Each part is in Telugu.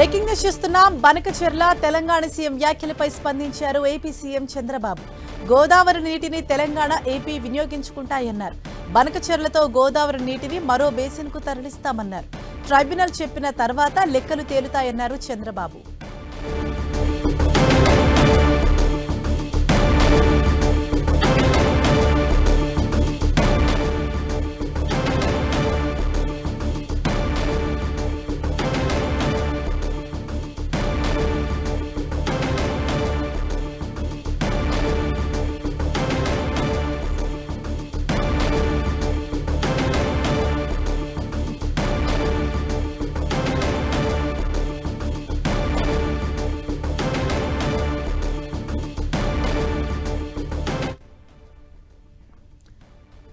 బ్రేకింగ్ న్యూస్ చూస్తున్నాం. బనకచెర్ల తెలంగాణ సీఎం వ్యాఖ్యలపై స్పందించారు ఏపీ సీఎం చంద్రబాబు. గోదావరి నీటిని తెలంగాణ ఏపీ వినియోగించుకుంటాయన్నారు. బనకచెర్లతో గోదావరి నీటిని మరో బేసిన్కు తరలిస్తామన్నారు. ట్రైబ్యునల్ చెప్పిన తర్వాత లెక్కలు తేలుతాయన్నారు చంద్రబాబు.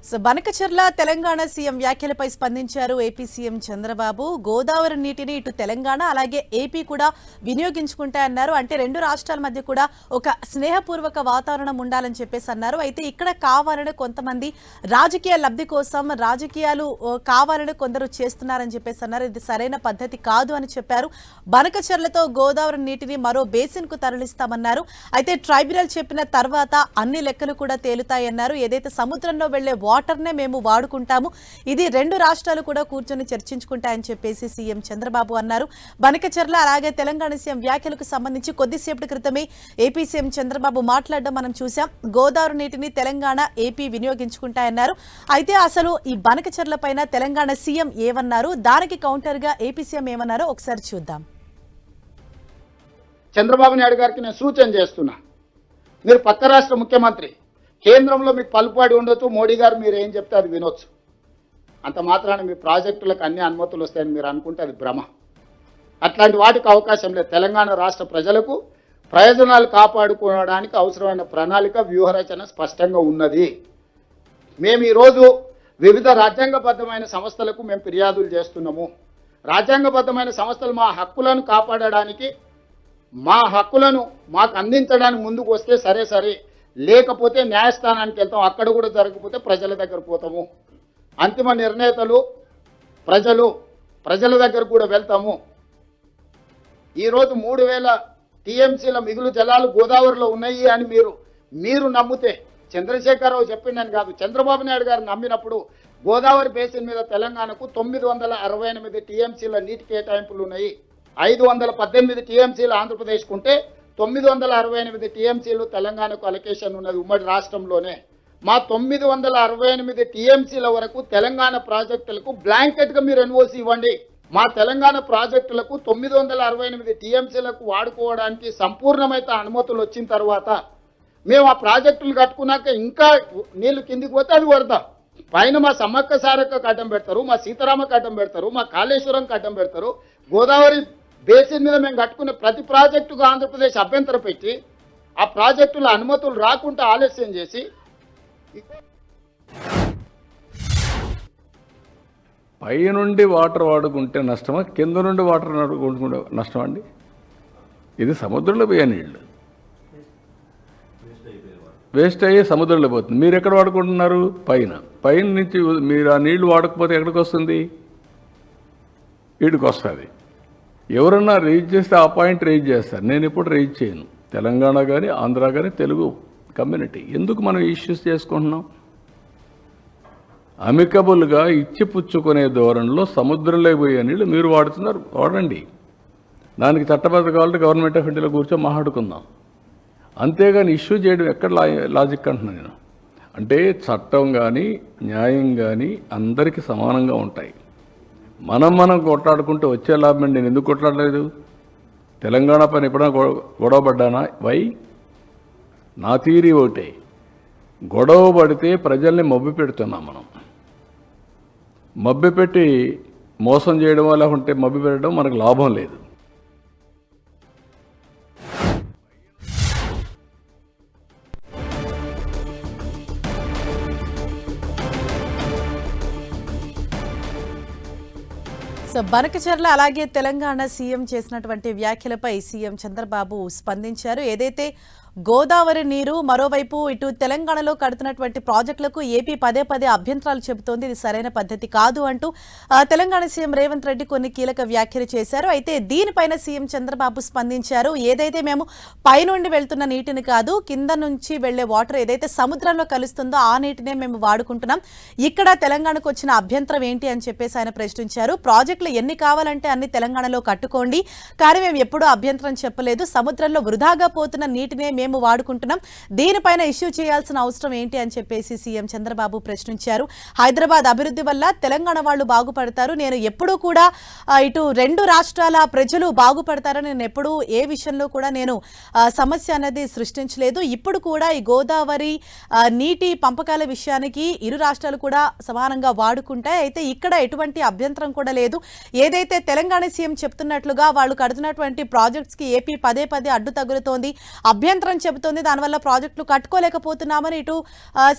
సో బనకచర్ల తెలంగాణ సీఎం వ్యాఖ్యలపై స్పందించారు ఏపీ సీఎం చంద్రబాబు. గోదావరి నీటిని ఇటు తెలంగాణ అలాగే ఏపీ కూడా వినియోగించుకుంటాయన్నారు. అంటే రెండు రాష్ట్రాల మధ్య కూడా ఒక స్నేహపూర్వక వాతావరణం ఉండాలని చెప్పేసి అన్నారు. అయితే ఇక్కడ కావాలని కొంతమంది రాజకీయ లబ్ధి కోసం రాజకీయాలు కావాలని కొందరు చేస్తున్నారని చెప్పేసి అన్నారు. ఇది సరైన పద్ధతి కాదు అని చెప్పారు. బనకచర్లతో గోదావరి నీటిని మరో బేసిన్కు తరలిస్తామన్నారు. అయితే ట్రైబ్యునల్ చెప్పిన తర్వాత అన్ని లెక్కలు కూడా తేలుతాయన్నారు. ఏదైతే సముద్రంలో వెళ్ళే వాటర్నే మేము వాడుకుంటాము. ఇది రెండు రాష్ట్రాలు కూడా కూర్చొని చర్చించుకుంటాయని చెప్పేసి సీఎం చంద్రబాబు అన్నారు. బనకచర్ల అలాగే తెలంగాణ సీఎం వ్యాఖ్యలకు సంబంధించి కొద్దిసేపటి క్రితమే ఏపీ సీఎం చంద్రబాబు మాట్లాడడం మనం చూసాం గోదావరి నీటిని తెలంగాణ ఏపీ వినియోగించుకుంటాయన్నారు. అయితే అసలు ఈ బనకచెర్ల పైన తెలంగాణ సీఎం ఏమన్నారు? దానికి కౌంటర్గా ఏపీ సీఎం ఏమన్నారో ఒకసారి చూద్దాం. చంద్రబాబు నాయుడు గారికి నేను సూచన చేస్తున్నా. మీరు పక్క రాష్ట్ర ముఖ్యమంత్రి కేంద్రంలో మీకు పలుపాడి ఉండొచ్చు. మోడీ గారు మీరు ఏం చెప్తే అది వినొచ్చు. అంత మాత్రాన మీ ప్రాజెక్టులకు అన్ని అనుమతులు వస్తాయని మీరు అనుకుంటే అది భ్రమ. అట్లాంటి వాటికి అవకాశం లేదు. తెలంగాణ రాష్ట్ర ప్రజలకు ప్రయోజనాలు కాపాడుకోవడానికి అవసరమైన ప్రణాళిక వ్యూహరచన స్పష్టంగా ఉన్నది. మేము ఈరోజు వివిధ రాజ్యాంగబద్ధమైన సంస్థలకు మేము ఫిర్యాదులు చేస్తున్నాము. రాజ్యాంగబద్ధమైన సంస్థలు మా హక్కులను కాపాడడానికి మా హక్కులను మాకు అందించడానికి ముందుకు వస్తే సరే సరే లేకపోతే న్యాయస్థానానికి వెళ్తాం అక్కడ కూడా జరగకపోతే ప్రజల దగ్గర పోతాము. అంతిమ నిర్ణేతలు ప్రజలు ప్రజల దగ్గర కూడా వెళ్తాము. ఈరోజు మూడు వేల టీఎంసీల మిగులు జలాలు గోదావరిలో ఉన్నాయి అని మీరు మీరు నమ్మితే చంద్రశేఖరరావు చెప్పిందని కాదు చంద్రబాబు నాయుడు గారు నమ్మినప్పుడు గోదావరి బేసిన్ మీద తెలంగాణకు తొమ్మిది వందల అరవై ఎనిమిది టీఎంసీల నీటి కేటాయింపులు ఉన్నాయి. ఐదు వందల పద్దెనిమిది టీఎంసీలు ఆంధ్రప్రదేశ్కు ఉంటే తొమ్మిది వందల అరవై ఎనిమిది టీఎంసీలు తెలంగాణకు అలొకేషన్ ఉన్నది ఉమ్మడి రాష్ట్రంలోనే. మా తొమ్మిది వందల అరవై ఎనిమిది టీఎంసీల వరకు తెలంగాణ ప్రాజెక్టులకు బ్లాంకెట్గా మీరు ఎన్ఓసి ఇవ్వండి. మా తెలంగాణ ప్రాజెక్టులకు తొమ్మిది వందల అరవై ఎనిమిది టీఎంసీలకు వాడుకోవడానికి సంపూర్ణమైన అనుమతులు వచ్చిన తర్వాత మేము ఆ ప్రాజెక్టులు కట్టుకున్నాక ఇంకా నీళ్ళు కిందికి పోతే అది వరద. పైన మా సమ్మక్క సారక్క కట్టం పెడతారు మా సీతారామ కట్టం పెడతారు మా కాళేశ్వరం కట్టం పెడతారు గోదావరి బేసిన్ మీద మేము కట్టుకునే ప్రతి ప్రాజెక్టుకు ఆంధ్రప్రదేశ్ అభ్యంతరం పెట్టి ఆ ప్రాజెక్టుల అనుమతులు రాకుండా ఆలస్యం చేసి పైనుండి వాటర్ వాడుకుంటే నష్టమా? కింద నుండి వాటర్ వాడుకుంటే నష్టమా అండి? ఇది సముద్రంలో పోయే నీళ్ళు వేస్ట్ అయ్యి సముద్రంలో పోతుంది. మీరు ఎక్కడ వాడుకుంటున్నారు? పైన. పైన నుంచి మీరు ఆ నీళ్ళు వాడకపోతే ఎక్కడికి వస్తుంది? వీడికి వస్తుంది. ఎవరన్నా రీచ్ చేస్తే ఆ పాయింట్ రీచ్ చేస్తారు. నేను ఎప్పుడు రీచ్ చేయను. తెలంగాణ కానీ ఆంధ్ర కానీ తెలుగు కమ్యూనిటీ. ఎందుకు మనం ఇష్యూస్ చేసుకుంటున్నాం? అమికబుల్గా ఇచ్చి పుచ్చుకునే ధోరణిలో సముద్రంలో పోయే నీళ్ళు మీరు వాడుతున్నారు. వాడండి. దానికి చట్టబద్ధ కావాలంటే గవర్నమెంట్ ఆఫ్ ఇండియాలో కూర్చో మాట్లాడుకుందాం. అంతేగాని ఇష్యూ చేయడం ఎక్కడ లా లాజిక్ అంటున్నాను నేను. అంటే చట్టం కానీ న్యాయం కానీ అందరికీ సమానంగా ఉంటాయి. మనం మనం కొట్లాడుకుంటే వచ్చే లాభం నేను ఎందుకు కొట్లాడలేదు? తెలంగాణ పని ఎప్పుడైనా గొడవ పడ్డానా? వై? నా తీరి ఒకటే. గొడవ పడితే ప్రజల్ని మబ్బి పెడుతున్నాం మనం. మబ్బి పెట్టి మోసం చేయడం లేకుంటే మబ్బి పెట్టడం మనకు లాభం లేదు. సో బనకచర్ల అలాగే తెలంగాణ సీఎం చేసినటువంటి వ్యాఖ్యలపై సీఎం చంద్రబాబు స్పందించారు. ఏదైతే గోదావరి నీరు మరోవైపు ఇటు తెలంగాణలో కడుతున్నటువంటి ప్రాజెక్టులకు ఏపీ పదే పదే అభ్యంతరాలు చెబుతోంది. ఇది సరైన పద్ధతి కాదు అంటూ తెలంగాణ సీఎం రేవంత్ రెడ్డి కొన్ని కీలక వ్యాఖ్యలు చేశారు. అయితే దీనిపైన సీఎం చంద్రబాబు స్పందించారు. ఏదైతే మేము పైనుండి వెళ్తున్న నీటిని కాదు కింద నుంచి వెళ్ళే వాటర్ ఏదైతే సముద్రంలో కలుస్తుందో ఆ నీటినే మేము వాడుకుంటున్నాం. ఇక్కడ తెలంగాణకు వచ్చిన అభ్యంతరం ఏంటి అని చెప్పేసి ఆయన ప్రశ్నించారు. ప్రాజెక్టులు ఎన్ని కావాలంటే అన్ని తెలంగాణలో కట్టుకోండి. కానీ మేము ఎప్పుడూ అభ్యంతరం చెప్పలేదు. సముద్రంలో వృధాగా పోతున్న నీటినే మేము వాడుకుంటున్నాం. దీనిపైన ఇష్యూ చేయాల్సిన అవసరం ఏంటి అని చెప్పేసి సీఎం చంద్రబాబు ప్రశ్నించారు. హైదరాబాద్ అభివృద్ధి వల్ల తెలంగాణ వాళ్ళు బాగుపడతారు. నేను ఎప్పుడూ కూడా ఇటు రెండు రాష్ట్రాల ప్రజలు బాగుపడతారని నేను ఎప్పుడూ ఏ విషయంలో కూడా నేను సమస్య అనేది సృష్టించలేదు. ఇప్పుడు కూడా ఈ గోదావరి నీటి పంపకాల విషయానికి ఇరు రాష్ట్రాలు కూడా సమానంగా వాడుకుంటాయి. అయితే ఇక్కడ ఎటువంటి అభ్యంతరం కూడా లేదు. ఏదైతే తెలంగాణ సీఎం చెప్తున్నట్లుగా వాళ్ళు కడుతున్నటువంటి ప్రాజెక్ట్స్కి ఏపీ పదే పదే అడ్డు తగులుతోంది. అభ్యంతరం చెబుతోంది. దానివల్ల ప్రాజెక్టులు కట్టుకోలేకపోతున్నామని ఇటు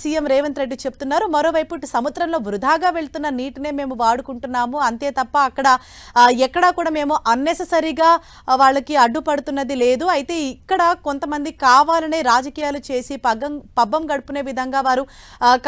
సీఎం రేవంత్ రెడ్డి చెప్తున్నారు. మరోవైపు ఇటు సముద్రంలో వృధాగా వెళ్తున్న నీటినే మేము వాడుకుంటున్నాము. అంతే తప్ప అక్కడ ఎక్కడా కూడా మేము అన్నెసరీగా వాళ్ళకి అడ్డుపడుతున్నది లేదు. అయితే ఇక్కడ కొంతమంది కావాలనే రాజకీయాలు చేసి పగ్గం పబ్బం గడుపునే విధంగా వారు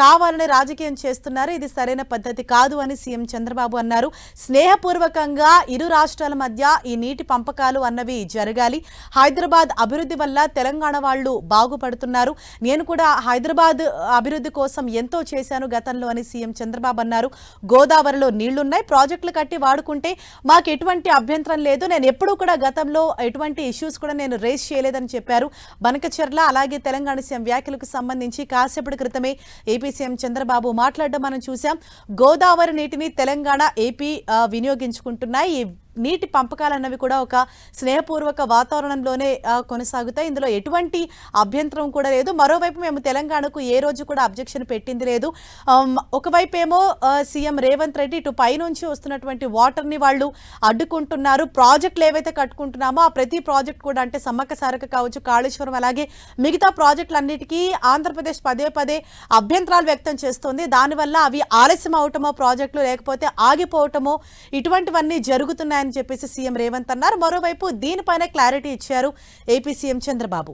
కావాలనే రాజకీయం చేస్తున్నారు. ఇది సరైన పద్ధతి కాదు అని సీఎం చంద్రబాబు అన్నారు. స్నేహపూర్వకంగా ఇరు రాష్ట్రాల మధ్య ఈ నీటి పంపకాలు అన్నవి జరగాలి. హైదరాబాద్ అభివృద్ధి వల్ల తెలంగాణ వాళ్ళు బాగుపడుతున్నారు. నేను కూడా హైదరాబాద్ అభివృద్ధి కోసం ఎంతో చేశాను గతంలో అని సీఎం చంద్రబాబు అన్నారు. గోదావరిలో నీళ్ళున్నాయి. ప్రాజెక్టులు కట్టి వాడుకుంటే మాకు ఎటువంటి అభ్యంతరం లేదు. నేను ఎప్పుడూ కూడా గతంలో ఎటువంటి ఇష్యూస్ కూడా నేను రేస్ చేయలేదని చెప్పారు. బనకచెర్ల అలాగే తెలంగాణ సీఎం వ్యాఖ్యలకు సంబంధించి కాసేపటి క్రితమే ఏపీ సీఎం చంద్రబాబు మాట్లాడడం మనం చూసాం గోదావరి నీటిని తెలంగాణ ఏపీ వినియోగించుకుంటున్నాయి. ఈ నీటి పంపకాలన్నవి కూడా ఒక స్నేహపూర్వక వాతావరణంలోనే కొనసాగుతాయి. ఇందులో ఎటువంటి అభ్యంతరం కూడా లేదు. మరోవైపు మేము తెలంగాణకు ఏ రోజు కూడా అబ్జెక్షన్ పెట్టింది లేదు. ఒకవైపు ఏమో సీఎం రేవంత్ రెడ్డి ఇటు పైనుంచి వస్తున్నటువంటి వాటర్ని వాళ్ళు అడ్డుకుంటున్నారు. ప్రాజెక్టులు ఏవైతే కట్టుకుంటున్నామో ఆ ప్రతి ప్రాజెక్ట్ కూడా అంటే సమ్మక్క సారక కావచ్చు కాళేశ్వరం అలాగే మిగతా ప్రాజెక్టులన్నిటికీ ఆంధ్రప్రదేశ్ పదే పదే అభ్యంతరాలు వ్యక్తం చేస్తోంది. దానివల్ల అవి ఆలస్యం అవటమో ప్రాజెక్టులు లేకపోతే ఆగిపోవటమో ఇటువంటివన్నీ జరుగుతున్నాయి. జరుగుతున్నాయని చెప్పేసి సీఎం రేవంత్ అన్నారు. మరోవైపు దీనిపైన క్లారిటీ ఇచ్చారు ఏపీ సీఎం చంద్రబాబు.